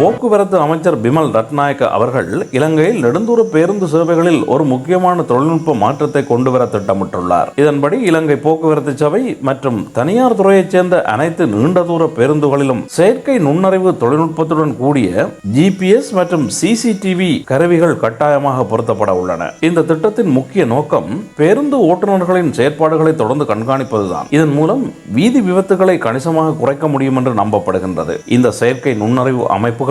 போக்குவரத்து அமைச்சர் பிமல் ரத்நாயக்க அவர்கள் இலங்கையில் நெடுந்தூர பேருந்து சேவைகளில் ஒரு முக்கியமான தொழில்நுட்ப மாற்றத்தை கொண்டு வர திட்டமிட்டுள்ளார். இதன்படி இலங்கை போக்குவரத்து சபை மற்றும் தனியார் துறையைச் சேர்ந்த அனைத்து நீண்ட தூர பேருந்துகளிலும் செயற்கை நுண்ணறிவு தொழில்நுட்பத்துடன் கூடிய ஜிபிஎஸ் மற்றும் சிசிடிவி கருவிகள் கட்டாயமாக பொருத்தப்பட உள்ளன. இந்த திட்டத்தின் முக்கிய நோக்கம் பேருந்து ஓட்டுநர்களின் செயற்பாடுகளை தொடர்ந்து கண்காணிப்பதுதான். இதன் மூலம் வீதி விபத்துகளை கணிசமாக குறைக்க முடியும் என்று நம்பப்படுகின்றது. இந்த செயற்கை நுண்ணறிவு அமைப்புகள்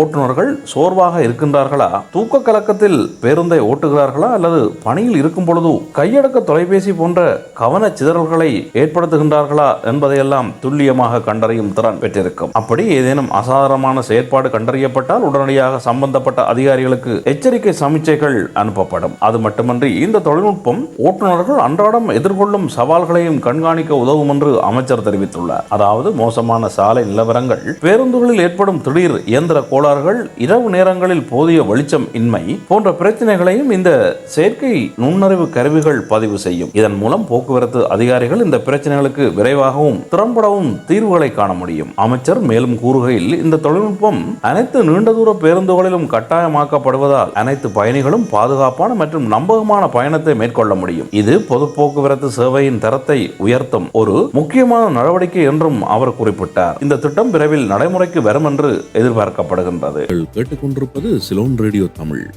ஓட்டுநர்கள் சோர்வாக இருக்கின்றார்களா? தூக்க கலக்கத்தில் பேருந்தை ஓட்டுகிறார்களா? அல்லது பணியில் இருக்கும் பொழுது கையடக்க தொலைபேசி போன்ற கவன சிதறல்களை ஏற்படுத்துகின்றார்களா என்பதையெல்லாம் துல்லியமாக கண்டறியும் திறன் பெற்றிருக்கும். அப்படி ஏதேனும் அசாதாரணமான செயற்பாடு கண்டறியப்பட்டால் உடனடியாக சம்பந்தப்பட்ட அதிகாரிகளுக்கு எச்சரிக்கை சமிச்சைகள் அனுப்பப்படும். அது மட்டுமன்றி இந்த தொழில்நுட்பம் ஓட்டுநர்கள் அன்றாடம் எதிர்கொள்ளும் சவால்களையும் கண்காணிக்க உதவும் என்று அமைச்சர் தெரிவித்துள்ளார். அதாவது மோசமான சாலை நிலவரங்கள் பேருந்துகளில் ஏற்படும் திடீர் இயந்திர கோளாறுகள் இரவு நேரங்களில் போதிய வெளிச்சம் இன்மை போன்ற பிரச்சனைகளையும் இந்த செயற்கை நுண்ணறிவு கருவிகள் பதிவு செய்யும். இதன் மூலம் போக்குவரத்து அதிகாரிகள் இந்த பிரச்சனைகளுக்கு விரைவாகவும் திறம்படவும் தீர்வுகளை காண முடியும். அமைச்சர் மேலும் கூறுகையில் இந்த தொழில்நுட்பம் அனைத்து நீண்ட தூர பேருந்துகளிலும் கட்டாயமாக்கப்படுவதால் அனைத்து பயணிகளும் பாதுகாப்பான மற்றும் நம்பகமான பயணத்தை மேற்கொள்ள முடியும். இது பொது போக்குவரத்து சேவையின் தரத்தை உயர்த்தும் ஒரு முக்கியமான நடவடிக்கை என்றும் அவர் குறிப்பிட்டார். இந்த திட்டம் விரைவில் நடைமுறைக்கு வரும் என்று எதிர்பார்க்கப்படுகின்றது. கேட்டுக்கொண்டிருப்பது சிலோன் ரேடியோ தமிழ்.